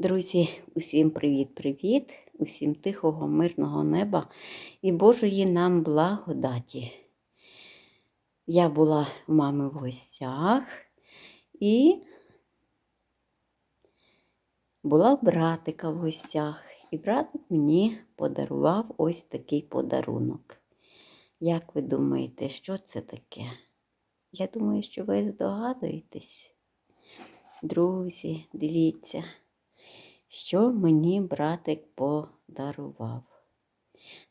Друзі, усім привіт-привіт, усім тихого, мирного неба і Божої нам благодаті. Я була в мами в гостях і була братика в гостях. І братик мені подарував ось такий подарунок. Як ви думаєте, що це таке? Я думаю, що ви здогадуєтесь. Друзі, дивіться що мені братик подарував.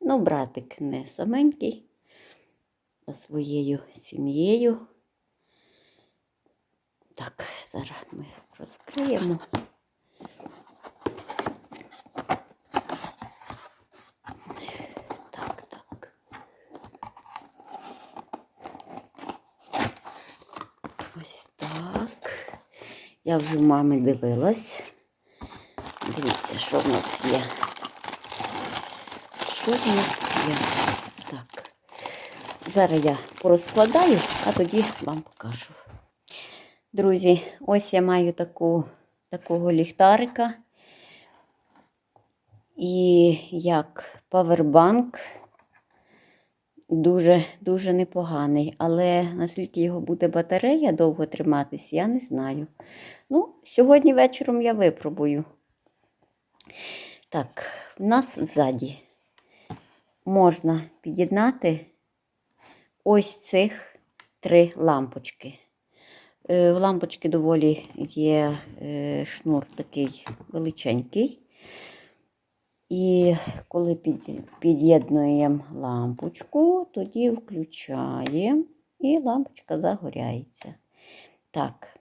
Ну, братик не саменький, а своєю сім'єю. Так, зараз ми розкриємо. Так, так. Ось так. Я вже мами дивилась. Дивіться, що в нас є. Що в нас є? Так. Зараз я порозкладаю, а тоді вам покажу. Друзі, ось я маю таку, такого ліхтарика. І як павербанк дуже-дуже непоганий. Але наскільки його буде батарея довго триматись, я не знаю. Ну, сьогодні вечором я випробую. Так, в нас взаді можна під'єднати ось цих три лампочки. Е, В лампочки доволі є е, шнур такий величенький. І коли під'єднуємо лампочку, тоді включаємо і лампочка загоряється. Так,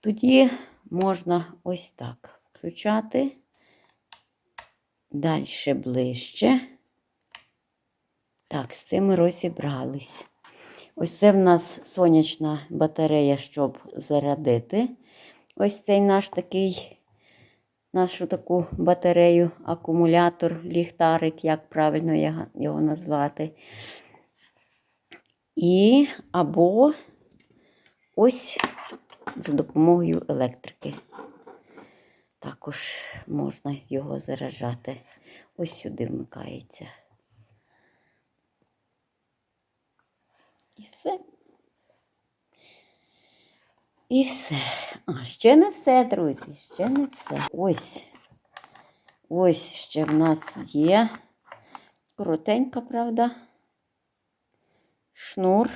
тоді можна ось так включати. Далі ближче. Так, з цим розібрались. Ось це в нас сонячна батарея, щоб зарядити. Ось цей наш такий, нашу таку батарею, акумулятор, ліхтарик, як правильно його назвати. І або ось за допомогою електрики. Також можна його заражати. Ось сюди вмикається. І все. І все. А, ще не все, друзі, ще не все. Ось. Ось ще в нас є коротенька, правда, шнур,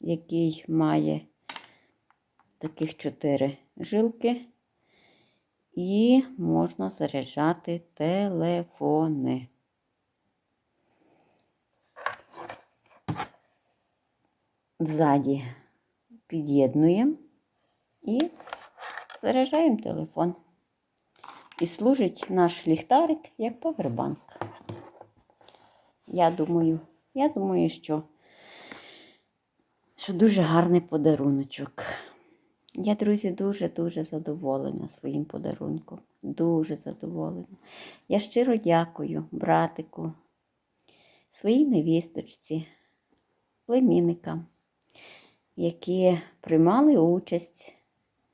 який має таких чотири жилки і можна заряджати телефони. Ззаді під'єднуємо і заряджаємо телефон. І служить наш ліхтарик як павербанк. Я думаю, я думаю, що, що дуже гарний подаруночок. Я, друзі, дуже-дуже задоволена своїм подарунком. Дуже задоволена. Я щиро дякую братику, своїй невісточці, племінникам, які приймали участь,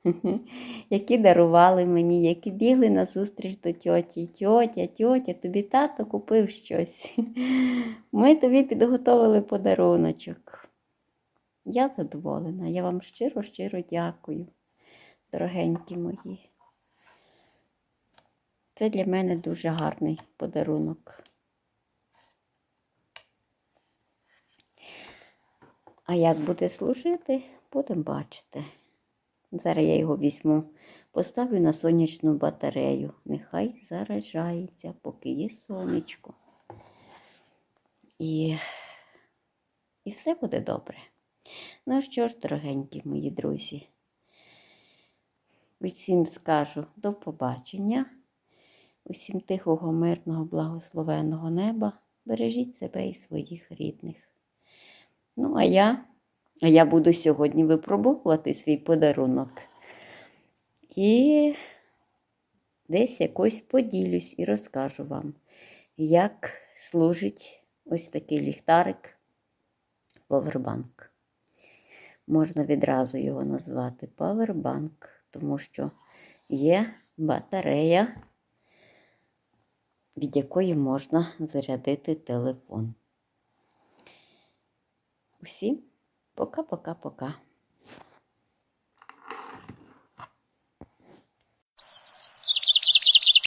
які дарували мені, які бігли на зустріч до тьоті. Тьотя, тьотя, тобі тато купив щось. Ми тобі підготовили подаруночок. Я задоволена. Я вам щиро-щиро дякую, дорогенькі мої. Це для мене дуже гарний подарунок. А як буде служити, будемо бачити. Зараз я його візьму, поставлю на сонячну батарею. Нехай заражається, поки є сонечко. І, І все буде добре. Ну що ж, дорогенькі мої друзі, усім скажу до побачення, усім тихого, мирного, благословеного неба. Бережіть себе і своїх рідних. Ну, а я, я буду сьогодні випробовувати свій подарунок. І десь якось поділюсь і розкажу вам, як служить ось такий ліхтарик Powerbank можна відразу його назвати павербанк, тому що є батарея, від якої можна зарядити телефон. Усім пока-пока-пока.